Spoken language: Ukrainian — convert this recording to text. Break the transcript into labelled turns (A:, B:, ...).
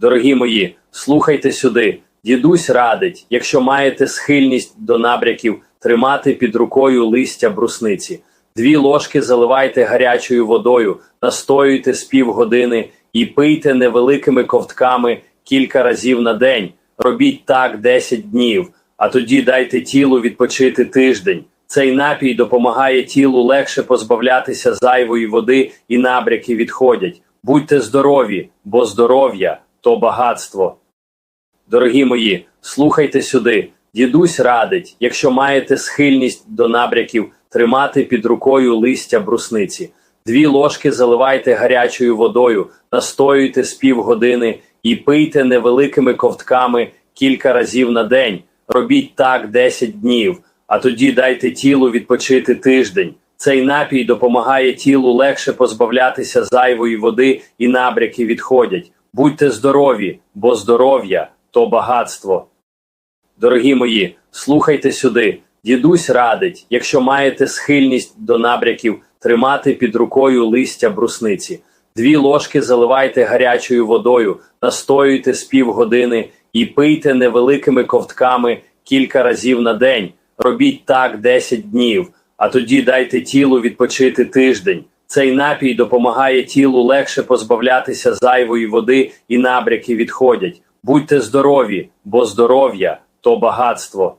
A: Дорогі мої, слухайте сюди. Дідусь радить, якщо маєте схильність до набряків, тримати під рукою листя брусниці. Дві ложки заливайте гарячою водою, настоюйте з півгодини і пийте невеликими ковтками кілька разів на день. Робіть так 10 днів, а тоді дайте тілу відпочити тиждень. Цей напій допомагає тілу легше позбавлятися зайвої води і набряки відходять. Будьте здорові, бо здоров'я то багатство. Дорогі мої, слухайте сюди. Дідусь радить, якщо маєте схильність до набряків, тримати під рукою листя брусниці. Дві ложки заливайте гарячою водою, настоюйте з півгодини і пийте невеликими ковтками кілька разів на день. Робіть так 10 днів, а тоді дайте тілу відпочити тиждень. Цей напій допомагає тілу легше позбавлятися зайвої води і набряки відходять. Будьте здорові, бо здоров'я то багатство. Дорогі мої, слухайте сюди. Дідусь радить, якщо маєте схильність до набряків, тримати під рукою листя брусниці. Дві ложки заливайте гарячою водою, настоюйте з півгодини і пийте невеликими ковтками кілька разів на день. Робіть так 10 днів, а тоді дайте тілу відпочити тиждень. Цей напій допомагає тілу легше позбавлятися зайвої води і набряки відходять. Будьте здорові, бо здоров'я то багатство.